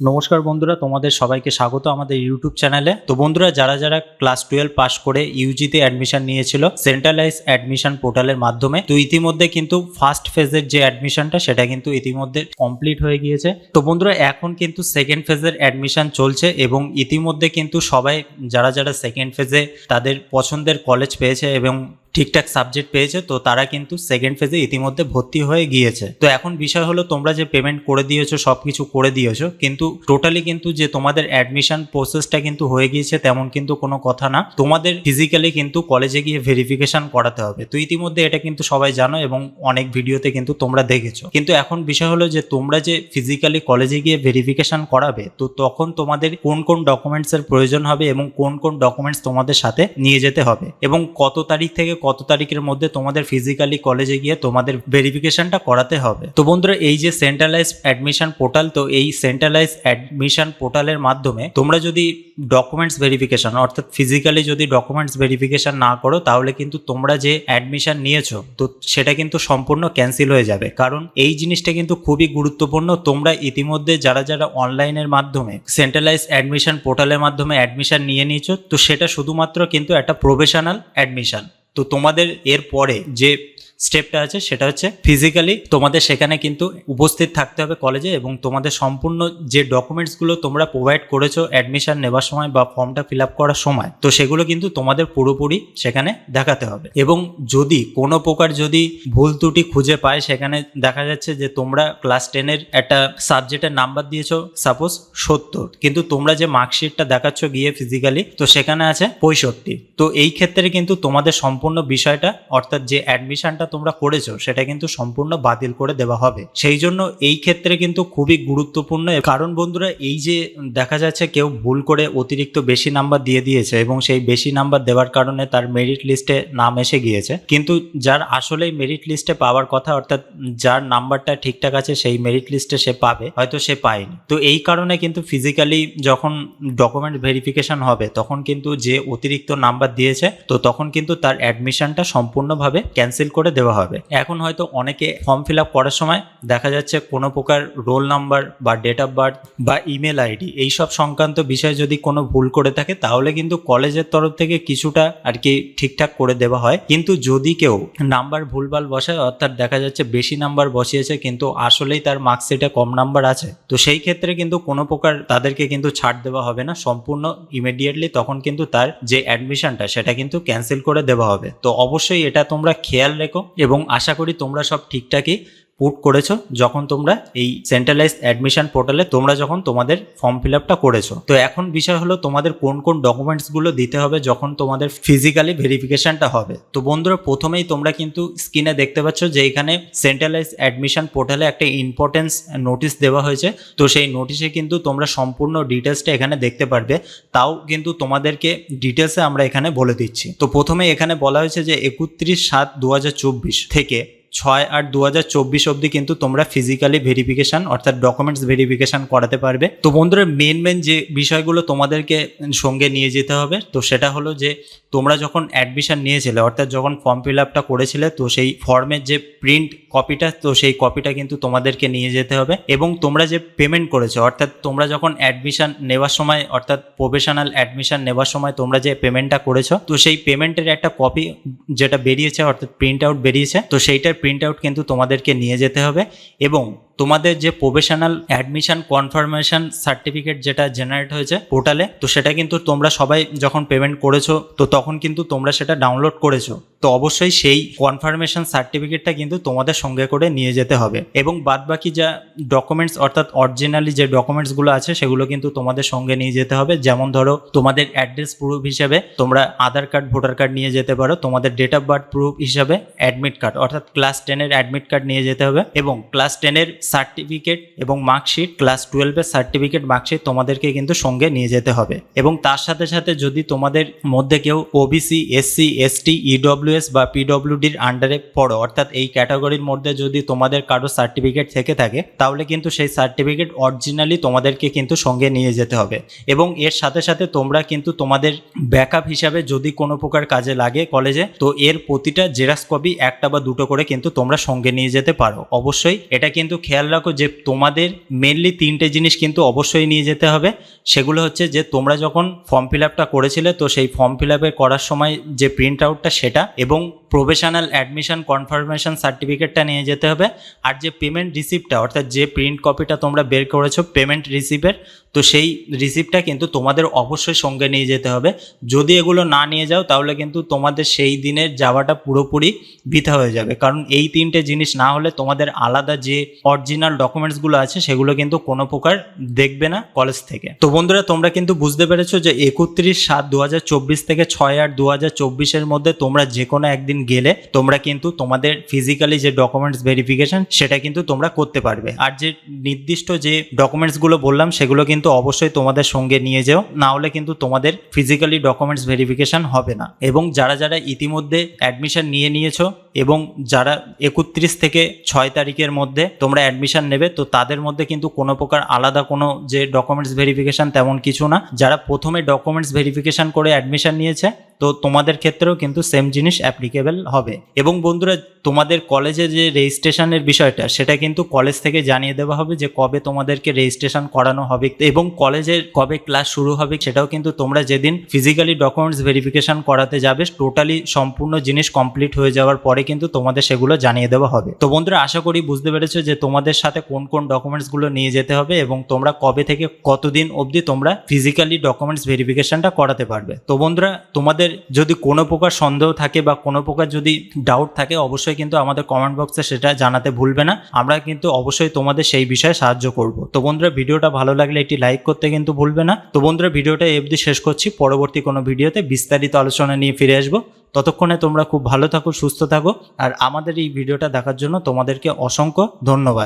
নমস্কার বন্ধুরা, তোমাদের সবাইকে স্বাগত আমাদের ইউটিউব চ্যানেলে। তো বন্ধুরা, যারা যারা ক্লাস টুয়েলভ পাস করে ইউজিতে অ্যাডমিশন নিয়েছিল সেন্ট্রালাইজ অ্যাডমিশন পোর্টালের মাধ্যমে, তো ইতিমধ্যে কিন্তু ফার্স্ট ফেজের যে অ্যাডমিশনটা সেটা কিন্তু ইতিমধ্যে কমপ্লিট হয়ে গিয়েছে। তো বন্ধুরা, এখন কিন্তু সেকেন্ড ফেজের অ্যাডমিশন চলছে এবং ইতিমধ্যে কিন্তু সবাই, যারা যারা সেকেন্ড ফেজে তাদের পছন্দের কলেজ পেয়েছে এবং ঠিকঠাক সাবজেক্ট পেয়েছে, তো তারা কিন্তু সেকেন্ড ফেজে ইতিমধ্যে ভর্তি হয়ে গিয়েছে। তো এখন বিষয় হলো, তোমরা যে পেমেন্ট করে দিয়েছ সব কিছু করে দিয়েছ, কিন্তু টোটালি কিন্তু যে তোমাদের অ্যাডমিশন প্রসেসটা কিন্তু হয়ে গিয়েছে, তেমন কিন্তু কোনো কথা না। তোমাদের ফিজিক্যালি কিন্তু কলেজে গিয়ে ভেরিফিকেশন করাতে হবে। তো ইতিমধ্যে এটা কিন্তু সবাই জানো এবং অনেক ভিডিওতে কিন্তু তোমরা দেখেছ। কিন্তু এখন বিষয় হলো যে, তোমরা যে ফিজিক্যালি কলেজে গিয়ে ভেরিফিকেশন করাবে, তো তখন তোমাদের কোন কোন ডকুমেন্টসের প্রয়োজন হবে এবং কোন কোন ডকুমেন্টস তোমাদের সাথে নিয়ে যেতে হবে এবং কত তারিখ থেকে কত তারিখের মধ্যে তোমাদের ফিজিক্যালি কলেজে গিয়ে তোমাদের ভেরিফিকেশনটা করাতে হবে। তো বন্ধুরা, এই যে সেন্ট্রালাইজ অ্যাডমিশন পোর্টাল তো এই সেন্ট্রালাইজ অ্যাডমিশন পোর্টালের মাধ্যমে তোমরা যদি ডকুমেন্টস ভেরিফিকেশন অর্থাৎ ফিজিক্যালি যদি ডকুমেন্টস ভেরিফিকেশন না করো, তাহলে কিন্তু তোমরা যে অ্যাডমিশন নিয়েছো, তো সেটা কিন্তু সম্পূর্ণ ক্যান্সেল হয়ে যাবে। কারণ এই জিনিসটা কিন্তু খুবই গুরুত্বপূর্ণ। তোমরা ইতিমধ্যে যারা যারা অনলাইনের মাধ্যমে সেন্ট্রালাইজ অ্যাডমিশন পোর্টালের মাধ্যমে অ্যাডমিশন নিয়ে নিয়েছো, তো সেটা শুধুমাত্র কিন্তু একটা প্রফেশনাল অ্যাডমিশন তো তোমাদের এর পরে যে স্টেপটা আছে, সেটা হচ্ছে ফিজিক্যালি তোমাদের সেখানে কিন্তু উপস্থিত থাকতে হবে কলেজে এবং তোমাদের সম্পূর্ণ যে ডকুমেন্টসগুলো তোমরা প্রোভাইড করেছ অ্যাডমিশন নেবার সময় বা ফর্মটা ফিল আপ করার সময়, তো সেগুলো কিন্তু তোমাদের পুরোপুরি সেখানে দেখাতে হবে। এবং যদি কোনো প্রকার যদি ভুল ত্রুটি খুঁজে পায়, সেখানে দেখা যাচ্ছে যে তোমরা ক্লাস টেনের একটা সাবজেক্টের নাম্বার দিয়েছ সাপোজ সত্তর, কিন্তু তোমরা যে মার্কশিটটা দেখাচ্ছ গিয়ে ফিজিক্যালি তো সেখানে আছে পঁয়ষট্টি। তো এই ক্ষেত্রে কিন্তু তোমাদের সম্পূর্ণ বিষয়টা, অর্থাৎ যে অ্যাডমিশনটা তোমরা করেছ, সেটা কিন্তু সম্পূর্ণ বাতিল করে দেওয়া হবে। সেই জন্য এই ক্ষেত্রে কিন্তু খুবই গুরুত্বপূর্ণ। কারণ বন্ধুরা, এই যে দেখা যাচ্ছে কেউ ভুল করে অতিরিক্ত বেশি নাম্বার দিয়ে দিয়েছে এবং সেই বেশি নাম্বার দেওয়ার কারণে তার মেরিট লিস্টে নাম এসে গিয়েছে। কিন্তু যার আসলেই মেরিট লিস্টে পাওয়ার কথা, অর্থাৎ যার নাম্বারটা ঠিকঠাক আছে, সেই মেরিট লিস্টে সে পাবে, হয়তো সে পায়নি। তো এই কারণে কিন্তু ফিজিক্যালি যখন ডকুমেন্ট ভেরিফিকেশন হবে, তখন কিন্তু যে অতিরিক্ত নাম্বার দিয়েছে, তো তখন কিন্তু তার অ্যাডমিশনটা সম্পূর্ণভাবে ক্যান্সেল করে দেওয়া হবে। এখন হয়তো অনেকে ফর্ম ফিল আপ করার সময় দেখা যাচ্ছে কোনো প্রকার রোল নাম্বার বা ডেট অফ বার্থ বা ইমেল আইডি এইসব সংক্রান্ত বিষয়ে যদি কোনো ভুল করে থাকে তাহলে কিন্তু কলেজের তরফ থেকে কিছুটা আর কি ঠিকঠাক করে দেওয়া হয়। কিন্তু যদি কেউ নাম্বার ভুলভাল বসায়, অর্থাৎ দেখা যাচ্ছে বেশি নাম্বার বসিয়েছে কিন্তু আসলেই তার মার্কশিটে কম নাম্বার আছে, তো সেই ক্ষেত্রে কিন্তু কোনো প্রকার তাদেরকে কিন্তু ছাড় দেওয়া হবে না। সম্পূর্ণ ইমিডিয়েটলি তখন কিন্তু তার যে অ্যাডমিশনটা সেটা কিন্তু ক্যান্সেল করে দেওয়া হবে। তো অবশ্যই এটা তোমরা খেয়াল রেখো। এবং আশা করি তোমরা সব ঠিকঠাকই পুট করেছ, যখন তোমরা এই সেন্ট্রালাইজ অ্যাডমিশন পোর্টালে তোমরা যখন তোমাদের ফর্ম ফিল আপটা করেছ। তো এখন বিষয় হলো তোমাদের কোন কোন ডকুমেন্টসগুলো দিতে হবে যখন তোমাদের ফিজিক্যালি ভেরিফিকেশনটা হবে। তো বন্ধুরা, প্রথমেই তোমরা কিন্তু স্ক্রিনে দেখতে পাচ্ছ যে এখানে সেন্ট্রালাইজ অ্যাডমিশন পোর্টালে একটা ইম্পর্টেন্স নোটিশ দেওয়া হয়েছে। তো সেই নোটিশে কিন্তু তোমরা সম্পূর্ণ ডিটেলসটা এখানে দেখতে পারবে। তাও কিন্তু তোমাদেরকে ডিটেলসে আমরা এখানে বলে দিচ্ছি। তো প্রথমে এখানে বলা হয়েছে যে একত্রিশ সাত দু থেকে ছয় আট দু হাজার চব্বিশ অবধি কিন্তু তোমরা ফিজিক্যালি ভেরিফিকেশন অর্থাৎ ডকুমেন্টস ভেরিফিকেশন করাতে পারবে। তো বন্ধুরা মেন মেন যে বিষয়গুলো তোমাদেরকে সঙ্গে নিয়ে যেতে হবে, তো সেটা হলো যে তোমরা যখন অ্যাডমিশন নিয়েছিলে, অর্থাৎ যখন ফর্ম ফিল আপটা করেছিলে, তো সেই ফর্মের যে প্রিন্ট কপিটা তো সেই কপিটা কিন্তু তোমাদেরকে নিয়ে যেতে হবে। এবং তোমরা যে পেমেন্ট করেছ, অর্থাৎ তোমরা যখন অ্যাডমিশন নেওয়ার সময়, অর্থাৎ প্রফেশনাল অ্যাডমিশন নেওয়ার সময় তোমরা যে পেমেন্টটা করেছ, তো সেই পেমেন্টের একটা কপি যেটা বেরিয়েছে, অর্থাৎ প্রিন্ট আউট বেরিয়েছে, তো সেইটার প্রিন্ট আউট কিন্তু তোমাদেরকে নিয়ে যেতে হবে এবং তোমাদের যে প্রফেশনাল অ্যাডমিশন কনফার্মেশন সার্টিফিকেট যেটা জেনারেট হয়েছে পোর্টালে তো সেটা কিন্তু তোমরা সবাই যখন পেমেন্ট করেছ, তো তখন কিন্তু তোমরা সেটা ডাউনলোড করেছ। তো অবশ্যই সেই কনফার্মেশন সার্টিফিকেটটা কিন্তু তোমাদের সঙ্গে করে নিয়ে যেতে হবে। এবং বাদ বাকি যা ডকুমেন্টস অর্থাৎ অরিজিনালি যে ডকুমেন্টসগুলো আছে, সেগুলো কিন্তু তোমাদের সঙ্গে নিয়ে যেতে হবে। যেমন ধরো, তোমাদের অ্যাড্রেস প্রুফ হিসেবে তোমরা আধার কার্ড ভোটার কার্ড নিয়ে যেতে পারো। তোমাদের ডেট অফ বার্থ প্রুফ হিসাবে অ্যাডমিট কার্ড অর্থাৎ ক্লাস টেনের অ্যাডমিট কার্ড নিয়ে যেতে হবে। এবং ক্লাস টেনের সার্টিফিকেট এবং মার্কশিট ক্লাস টুয়েলভের সার্টিফিকেট মার্কশিট তোমাদেরকে কিন্তু সঙ্গে নিয়ে যেতে হবে। এবং তার সাথে সাথে যদি তোমাদের মধ্যে কেউ OBC SC ST EW EWS বা পিডব্লিউডির আন্ডারে পড়ো, অর্থাৎ এই ক্যাটাগরির মধ্যে যদি তোমাদের কারও সার্টিফিকেট থেকে থাকে, তাহলে কিন্তু সেই সার্টিফিকেট অরিজিনালি তোমাদেরকে কিন্তু সঙ্গে নিয়ে যেতে হবে। এবং এর সাথে সাথে তোমরা কিন্তু তোমাদের ব্যাকআপ হিসাবে যদি কোনো প্রকার কাজে লাগে কলেজে তো এর প্রতিটা জেরাক্স কপি একটা বা দুটো করে কিন্তু তোমরা সঙ্গে নিয়ে যেতে পারো। অবশ্যই এটা কিন্তু খেয়াল রাখো যে তোমাদের মেনলি তিনটে জিনিস কিন্তু অবশ্যই নিয়ে যেতে হবে। সেগুলো হচ্ছে যে তোমরা যখন ফর্ম ফিল আপটা করেছিলে, তো সেই ফর্ম ফিল আপে করার সময় যে প্রিন্ট আউটটা সেটা এবং প্রফেশনাল অ্যাডমিশন কনফার্মেশন সার্টিফিকেটটা নিয়ে যেতে হবে। আর যে পেমেন্ট রিসিপ্টটা অর্থাৎ যে প্রিন্ট কপিটা তোমরা বের করেছ পেমেন্ট রিসিপ্টের তো সেই রিসিপ্টটা কিন্তু তোমাদের অবশ্যই সঙ্গে নিয়ে যেতে হবে। যদি এগুলো না নিয়ে যাও, তাহলে কিন্তু তোমাদের সেই দিনের যাওয়াটা পুরোপুরি বৃথা হয়ে যাবে। কারণ এই তিনটে জিনিস না হলে তোমাদের আলাদা যে অরিজিনাল ডকুমেন্টসগুলো আছে, সেগুলো কিন্তু কোনো প্রকার দেখবে না কলেজ থেকে। তো বন্ধুরা, তোমরা কিন্তু বুঝতে পেরেছ যে একত্রিশ সাত দু থেকে ছয় আট দু চব্বিশের মধ্যে তোমরা যে কোনো একদিন গেলে তোমরা কিন্তু তোমাদের ফিজিক্যালি যে ডকুমেন্টস ভেরিফিকেশন সেটা কিন্তু তোমরা করতে পারবে। আর যে নির্দিষ্ট যে ডকুমেন্টসগুলো বললাম, সেগুলো কিন্তু অবশ্যই তোমাদের সঙ্গে নিয়ে যাও। না হলে কিন্তু তোমাদের ফিজিক্যালি ডকুমেন্টস ভেরিফিকেশন হবে না। এবং যারা যারা ইতিমধ্যে অ্যাডমিশন নিয়ে নিয়েছো এবং যারা একত্রিশ থেকে ছয় তারিখের মধ্যে তোমরা অ্যাডমিশন নেবে, তো তাদের মধ্যে কিন্তু কোনো প্রকার আলাদা কোনো যে ডকুমেন্টস ভেরিফিকেশন তেমন কিছু না। যারা প্রথমে ডকুমেন্টস ভেরিফিকেশান করে অ্যাডমিশন নিয়েছে, তো তোমাদের ক্ষেত্রেও কিন্তু সেম জিনিস অ্যাপ্লিকেবল হবে। এবং বন্ধুরা, তোমাদের কলেজে যে রেজিস্ট্রেশনের বিষয়টা, সেটা কিন্তু কলেজ থেকে জানিয়ে দেওয়া হবে যে কবে তোমাদেরকে রেজিস্ট্রেশন করানো হবে এবং কলেজের কবে ক্লাস শুরু হবে, সেটাও কিন্তু তোমরা যেদিন ফিজিক্যালি ডকুমেন্টস ভেরিফিকেশান করাতে যাবে টোটালি সম্পূর্ণ জিনিস কমপ্লিট হয়ে যাওয়ার পরে কিন্তু তোমাদের সেগুলো জানিয়ে দেওয়া হবে। তো বন্ধুরা, আশা করি বুঝতে পেরেছ যে তোমাদের সাথে কোন কোন ডকুমেন্টসগুলো নিয়ে যেতে হবে এবং তোমরা কবে থেকে কতদিন অবধি তোমরা ফিজিক্যালি ডকুমেন্টস ভেরিফিকেশনটা করাতে পারবে। তো বন্ধুরা, তোমাদের যদি কোনো প্রকার সন্দেহ থাকে বা কোনো প্রকার যদি ডাউট থাকে, অবশ্যই কিন্তু আমাদের কমেন্ট বক্সে সেটা জানাতে ভুলবে না। আমরা কিন্তু অবশ্যই তোমাদের সেই বিষয়ে সাহায্য করব। তো বন্ধুরা, ভিডিওটা ভালো লাগলে একটি লাইক করতে কিন্তু ভুলবে না। তো বন্ধুরা, ভিডিওটা অবধি শেষ করছি। পরবর্তী কোনো ভিডিওতে বিস্তারিত আলোচনা নিয়ে ফিরে আসব। ততক্ষণে তোমরা খুব ভালো থাকো, সুস্থ থাকো। আর আমাদের এই ভিডিওটা দেখার জন্য তোমাদেরকে অসংখ্য ধন্যবাদ।